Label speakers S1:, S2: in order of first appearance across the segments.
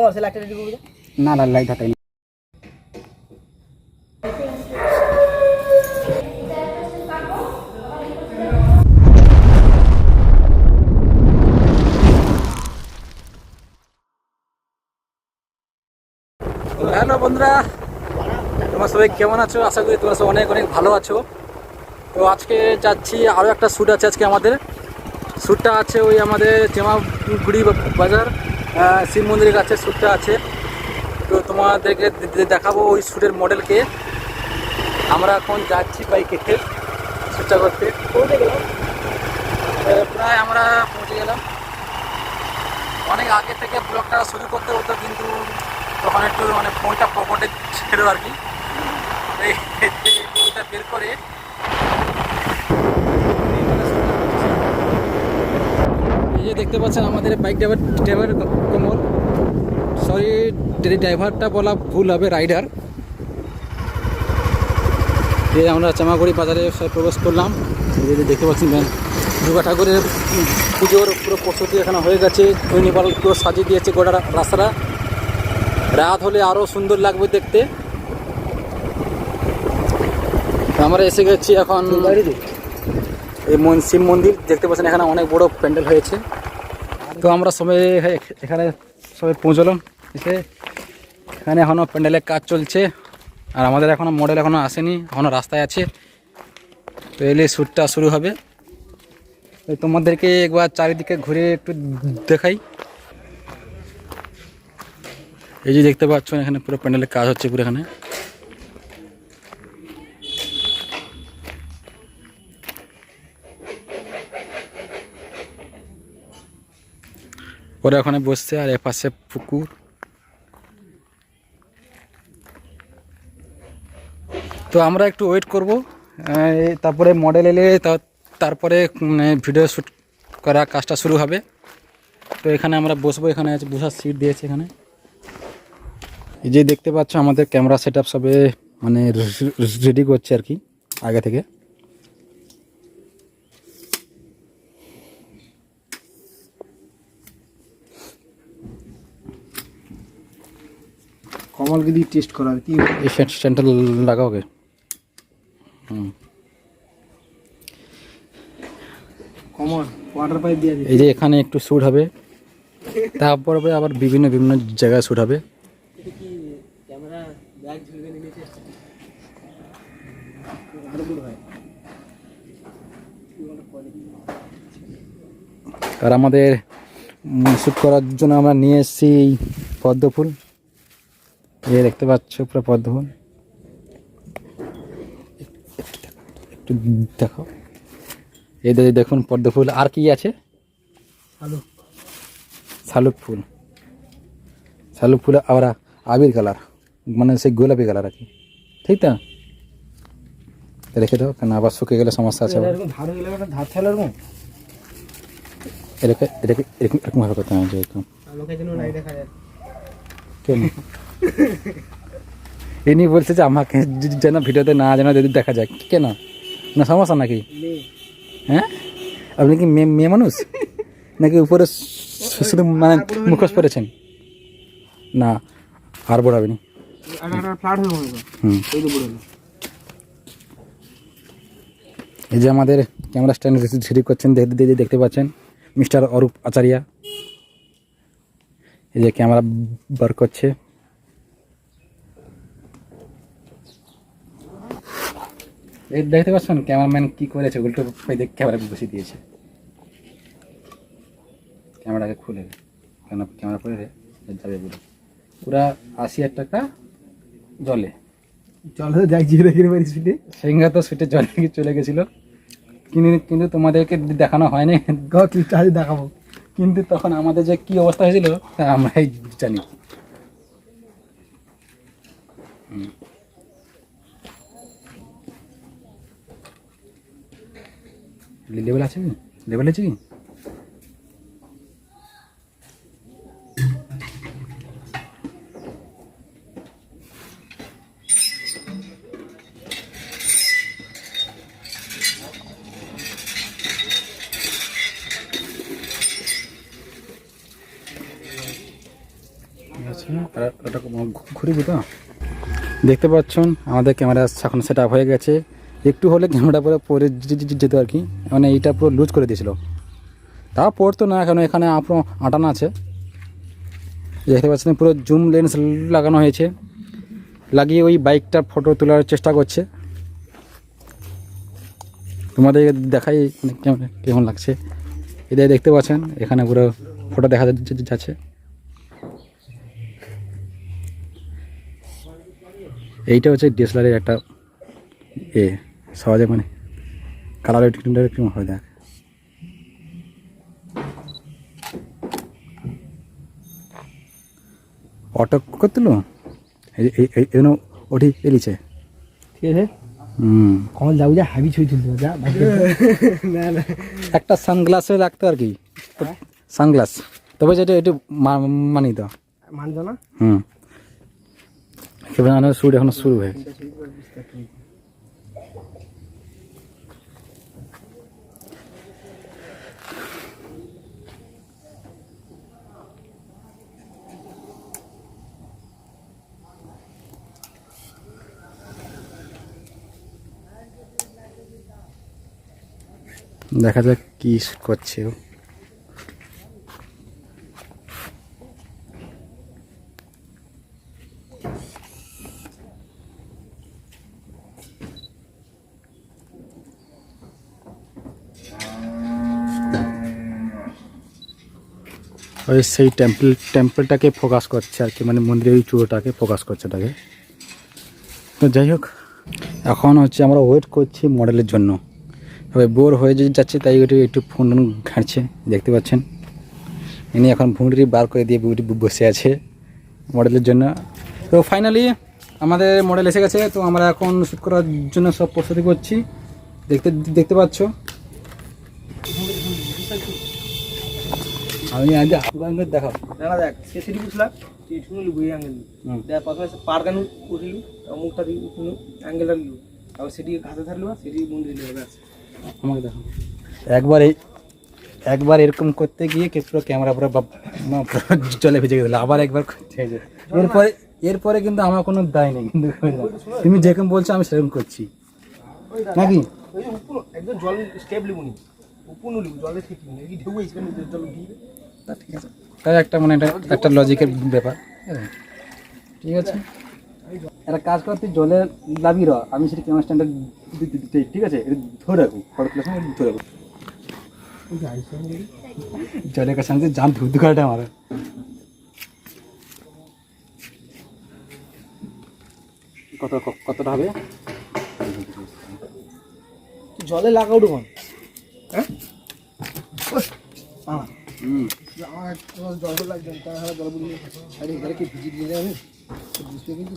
S1: কমর সে লাইটটা
S2: না না লাইট
S3: হ্যালো বন্ধুরা তোমরা সবাই কেমন আছো? আশা করি তোমরা সব অনেক অনেক ভালো আছো। তো আজকে যাচ্ছি আরও একটা শ্যুট আছে আজকে আমাদের। শ্যুটটা আছে ওই আমাদের চেমাগুড়ি বাজার। শিব মন্দিরের কাছে শ্যুটটা আছে। তো তোমাদেরকে দেখাবো ওই শ্যুটের মডেলকে। আমরা এখন যাচ্ছি বাইকে শ্যুটটা করতে। আহ, প্রায় আমরা পৌঁছে গেলাম। অনেক আগে থেকে ব্লগটা শুরু করতে হতো কিন্তু তখন একটু মানে ফোনটা পকেটে ছিল আর কি। ফোনটা বের করে এই যে দেখতে পাচ্ছেন আমাদের bike driver driver Kamal. Sorry ড্রাইভারটা বলা ভুল হবে রাইডার যে আমরা চামাগুড়ি বাজারে প্রবেশ করলাম। যে দেখতে পাচ্ছেন দুর্গা ঠাকুরের পুজোর পুরো প্রস্তুতি এখানে হয়ে গেছে। নিপাল পুরো সাজিয়ে দিয়েছে গোটা রাস্তাটা। রাত হলে আরও সুন্দর লাগবে দেখতে। আমরা এসে গেছি এখন এই শিব মন্দির। দেখতে পাচ্ছেন এখানে অনেক বড় প্যান্ডেল হয়েছে। তো আমরা সবাই এখানে সবাই পৌঁছলাম, এসে এখানে এখনও প্যান্ডেলের কাজ চলছে। আর আমাদের এখনও মডেল এখনও আসেনি এখনও রাস্তায় আছে। তো এলে শ্যুটটা শুরু হবে। তোমাদেরকে একবার চারিদিকে ঘুরে একটু দেখাই। এই যে দেখতে পাচ্ছ, এখানে পুরো প্যান্ডেলের কাজ হচ্ছে পুরো এখানে। ওরা ওখানে বসছে আর এপাশে পুকুর। তো আমরা একটু ওয়েট করব। তারপরে মডেল এলে তারপরে ভিডিও শ্যুট করা কাজটা শুরু হবে। তো এখানে আমরা বসবো, এখানে আছে বসার সিট দিয়েছে এখানে। এই যে দেখতে পাচ্ছ আমাদের ক্যামেরা সেট আপ সবে মানে রেডি করছে আর কি, আগে থেকে।
S2: কমলকে দিয়ে টেস্ট করা হবে? কি
S3: এই হুম।
S2: ওয়াটার পাইপ দিয়ে
S3: এই যে এখানে একটু শ্যুট হবে তারপরে আবার বিভিন্ন বিভিন্ন জায়গায় শ্যুট হবে।
S1: ক্যামেরা ব্যাগ ঝুলবে নিয়েছে
S3: আর আমাদের শ্যুট করার জন্য আমরা নিয়ে এসেছি এই পদ্ম ফুল। এই দেখতে পাচ্ছ পুরো পদ্ম ফুল। একটু দেখো। এই যে দেখুন পদ্ম ফুল। আর কি আছে? শালুক। ফুল। শালুক ফুল আবার আবির কালার। মানে সেই গোলাপি কালার আর কি। ঠিক তো? রেখে দাও কেন আবার শুকিয়ে গেলে সমস্যা আছে।
S2: এরকম এরকম?
S3: এরকম ভাবে করতে হবে এরকম কেন? ইনি বলছে যে আমাকে যেন ভিডিওতে না যেন যদি দেখা যায়। কেন? না সমস্যা নাকি? হ্যাঁ? আপনি কি মেয়ে মানুষ? নাকি উপরে শুধু মানে মুখোশ পড়েছেন না আর বড়াবেনি।
S2: এই
S3: যে আমাদের ক্যামেরা স্ট্যান্ড রেডি করছেন দেখতে পাচ্ছেন মিস্টার অরূপ আচারিয়া। এই যে ক্যামেরা বার করছে। দেখতে পাচ্ছেন ক্যামেরাম্যান কি করেছে? উল্টো পাই দেখ ক্যামেরা বসিয়ে দিয়েছে। ক্যামেরাকে খুলে কেন ক্যামেরা পরে রে যাবে বলে পুরা আশি হাজার টাকা জলে।
S2: তো যাই জিরে দেখে পারি স্পিডে
S3: সিংহা তো সুইটে জলে গিয়ে চলে গেছিল। কিন্তু কিন্তু তোমাদেরকে দেখানো হয়নি।
S2: আজ দেখাবো।
S3: কিন্তু তখন আমাদের যে কি অবস্থা হয়েছিল তা আমরাই জানি। হুম। লেবেল আছে কি? লেবেল আছে কি? ওটা ঘুরিবি তো। দেখতে পাচ্ছেন, আমাদের ক্যামেরা এখন সেট আপ হয়ে গেছে। একটু হলে ক্যামেরা পুরো পরে যেত আর কি। মানে এইটা পুরো লুজ করে দিয়েছিল। তা পড়তো না কেন এখানে আপনার আটানো আছে। দেখতে পাচ্ছেন, পুরো জুম লেন্স লাগানো হয়েছে। লাগিয়ে ওই বাইকটার ফটো তোলার চেষ্টা করছে। তোমাদের দেখাই মানে কেমন কেমন লাগছে। এটাই দেখতে পাচ্ছেন, এখানে পুরো ফটো দেখা যাচ্ছে। এইটা হচ্ছে ডিএসএলআরের একটা এ। সহজে মানে কালার কেমন হয় দেখ। অটো এই- জন্য ওঠি এলিছে
S2: ঠিক আছে?
S3: হুম।
S2: কখন যাব যা হাবি তুলতে যা
S1: না না।
S3: একটা সানগ্লাসে রাখতো আর কি। সানগ্লাস। তবে যেটা একটু মানি তো
S2: মানছো না?
S3: হুম। এবার শুট এখনও শুরু হয়ে দেখা যাক কি করছে ও। ওই সেই টেম্পল টেম্পলটাকে ফোকাস করছে আর কি মানে মন্দিরের ওই চূড়োটাকে ফোকাস করছে ওটাকে। তো যাই হোক, এখন হচ্ছে আমরা ওয়েট করছি মডেলের জন্য। তবে বোর হয়ে যে যাচ্ছে তাই ওটি একটু ফোন ঘাঁটছে দেখতে পাচ্ছেন। ইনি এখন ভুঁড়ি বার করে দিয়ে বসে আছে মডেলের জন্য। তো ফাইনালি আমাদের মডেল এসে গেছে তো আমরা এখন শ্যুট করার জন্য সব প্রস্তুতি করছি। দেখতে দেখতে পাচ্ছ? আমি আগে আপনাদের দেখাও
S2: না না দেখ সে সিটি বুঝলাম তুই শুনলি লুবু এই অ্যাঙ্গেল
S3: হুম।
S2: দেখ প্রথমে পার গান উঠলি মুখটা দিয়ে উঠলু অ্যাঙ্গেলটা নিলু। তারপর সেটি ঘাতে থাকল সেটি মন্দিরে ব্যাস।
S3: আমাকে দেখো একবার এই একবার এরকম করতে গিয়ে কে পুরো ক্যামেরা পুরো জলে ভেজে গেছিল আবার একবার করতে এরপরে এরপরে কিন্তু আমার কোনো দায় নেই। কিন্তু তুমি যেরকম বলছো আমি সেরকম করছি। নাকি?
S2: ওই যে উপুন একদম জল স্টেপ লিবুনি উপুন লিবু জলে ঠিক নেই। এই ঢেউ এসে জল উঠিয়ে
S3: তা ঠিক আছে। তাই একটা মানে এটা একটা লজিকের ব্যাপার। ঠিক আছে? একটা কাজ কর তুই জলে লাভি র। আমি সেটা ক্যামেরা স্ট্যান্ডার দিতে ঠিক আছে? ধরে রাখব ফটো তোলার সময় ধরে রাখব জলের কাছে আমি জান ধুর ধুকাটা আমার। কত কতটা হবে?
S2: জলে লাগাও ঢুকন হ্যাঁ? আমার জল লাগবে তার হাতে জল আরে কি ভিজিয়ে দিয়ে যাবে? বুঝতে কিন্তু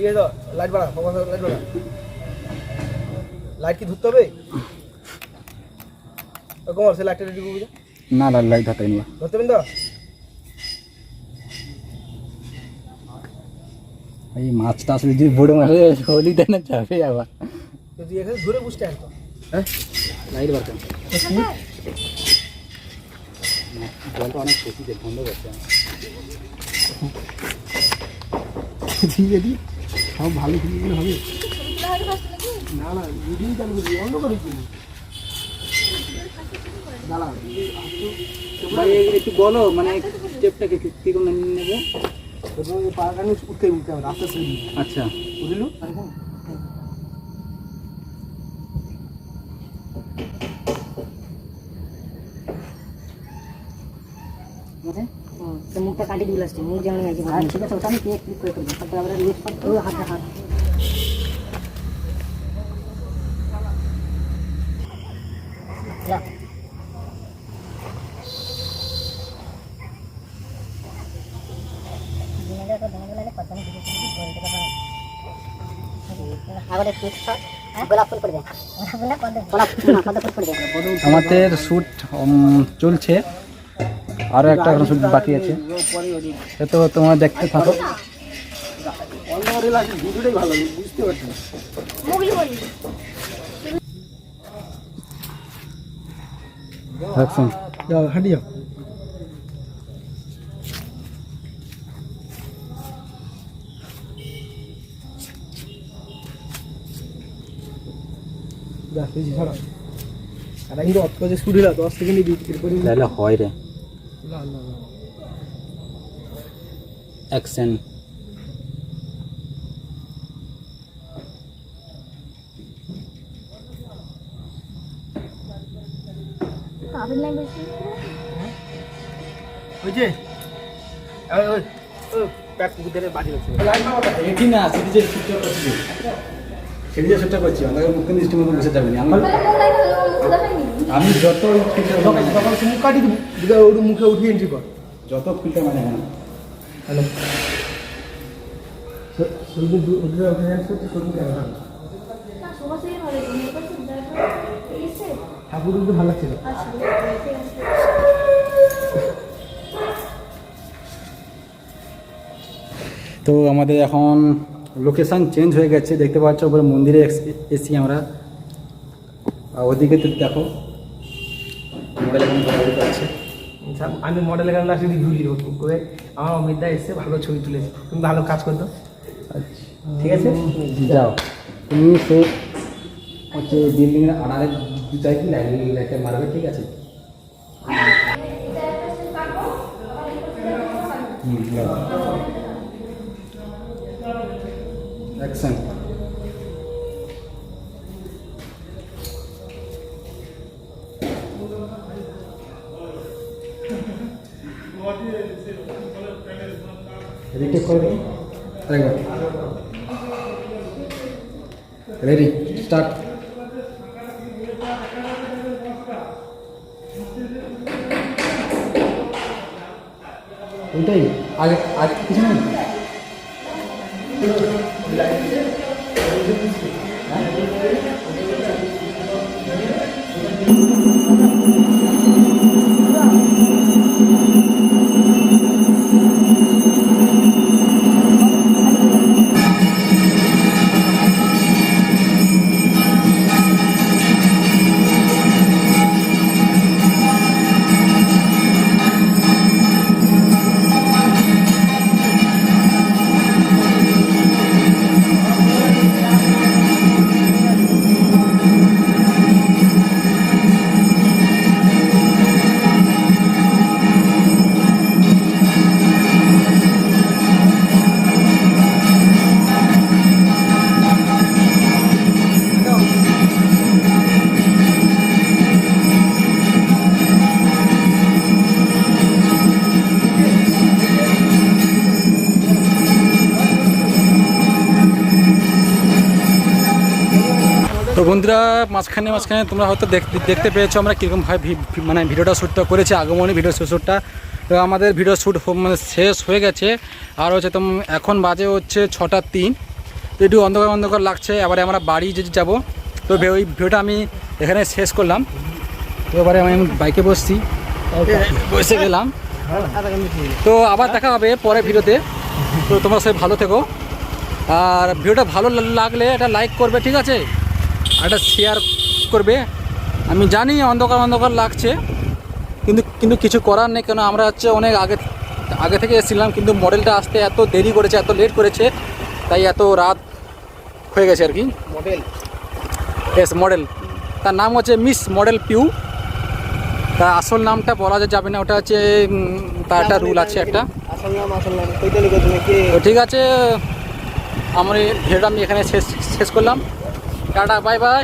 S2: ঠিক আছে লাইট বাড়া ফোকাস লাইট বাড়া। লাইট কি ধরতে হবে? কমার সে লাইটটা রেডি করবি
S3: না না লাইট হাতে নিয়ে
S2: ধরতে পারেন তো?
S3: এই মাছটা আসলে যদি বড় মাছ হলি দেয় না যাবে আবার।
S2: তুই এখানে ধরে বুঝতে আসতো
S3: হ্যাঁ? লাইট বার জলটা অনেক বেশি বন্ধ করছে
S2: আছে সব ভালো ফিল্ম হবে। না না ভিডিও চালু করবি অন্য করে
S3: ভাই একটু বলো মানে স্টেপটা কি কি করে নেবে?
S2: পাড়াখানি উঠতে উঠতে হবে রাস্তা
S3: আচ্ছা।
S2: বুঝলু?
S4: আছে
S3: আমাদের শ্যুট চলছে। আরও একটা এখন শ্যুট বাকি আছে। সে তো তোমরা দেখতে থাকো।
S2: ছাড়া অত কাজে শুরু দশ সেকেন্ডে বিক্রি করি
S3: হয় রে। অ্যাকশন
S2: ওই যে ওই ওই ওই প্যাক কুকুরের বাড়ি হচ্ছে
S3: এটি না সেটি যে শ্যুটটা করছি আমাকে মুখ্য দৃষ্টি মতো বসে যাবে না আমার আমি যত ফিল্টার
S2: তখন তখন মুখ কাটি দিব ওর মুখে উঠিয়ে এন্ট্রি কর।
S3: যত ফিল্টার মানে এখানে।
S2: হ্যালো। ঠাকুর কিন্তু ভালো লাগছিল।
S3: তো আমাদের এখন লোকেশন চেঞ্জ হয়ে গেছে দেখতে পাচ্ছ ওপরে মন্দিরে এস- এসছি আমরা। আর ওদিকে দেখো মোবাইল এখন ঘোরাঘুরি করছে
S2: আচ্ছা, আমি মডেল এখানে লাস্টে ঘুরি করে? আমার অমিতদা এসে ভালো ছবি তুলেছে। তুমি ভালো কাজ করতো ঠিক আছে?
S3: যাও। তুমি সে হচ্ছে বিল্ডিংয়ের আড়ালে দু চারটি লাইট লাইটে মারবে ঠিক আছে? অ্যাকশন রিটেক করে আরেকবার রেডি স্টার্ট ওইটাই আগে আগে কিছু নেই তো বন্ধুরা, মাঝখানে মাঝখানে তোমরা হয়তো দেখতে পেয়েছ আমরা কীরকমভাবে মানে ভিডিওটা শ্যুটটা করেছি, আগমনী ভিডিও শ্যুটটা তো আমাদের ভিডিও শ্যুট মানে শেষ হয়ে গেছে। আর হচ্ছে তোম এখন বাজে হচ্ছে ছটা তিন। তো একটু অন্ধকার অন্ধকার লাগছে। এবারে আমরা বাড়ি যদি যাব। তো ওই ভিডিওটা আমি এখানে শেষ করলাম। তো এবারে আমি বাইকে বসছি। বসে গেলাম। তো আবার দেখা হবে পরের ভিডিওতে। তো তোমরা সবাই ভালো থেকো। আর ভিডিওটা ভালো লাগলে এটা লাইক করবে, ঠিক আছে? এটা শেয়ার করবে। আমি জানি অন্ধকার অন্ধকার লাগছে কিন্তু কিন্তু কিছু করার নেই কেন আমরা হচ্ছে অনেক আগে আগে থেকে এসেছিলাম কিন্তু মডেলটা আসতে এত দেরি করেছে এত লেট করেছে তাই এত রাত হয়ে গেছে আর কি।
S2: মডেল
S3: এস মডেল তার নাম হচ্ছে মিস মডেল পিউ তার আসল নামটা বলা যাবে না ওটা হচ্ছে তার একটা রুল আছে একটা।
S2: আসল নাম আসল নাম
S3: ঠিক আছে আমার ভিডিওটা আমি এখানে শেষ শেষ করলাম। Tata bye bye.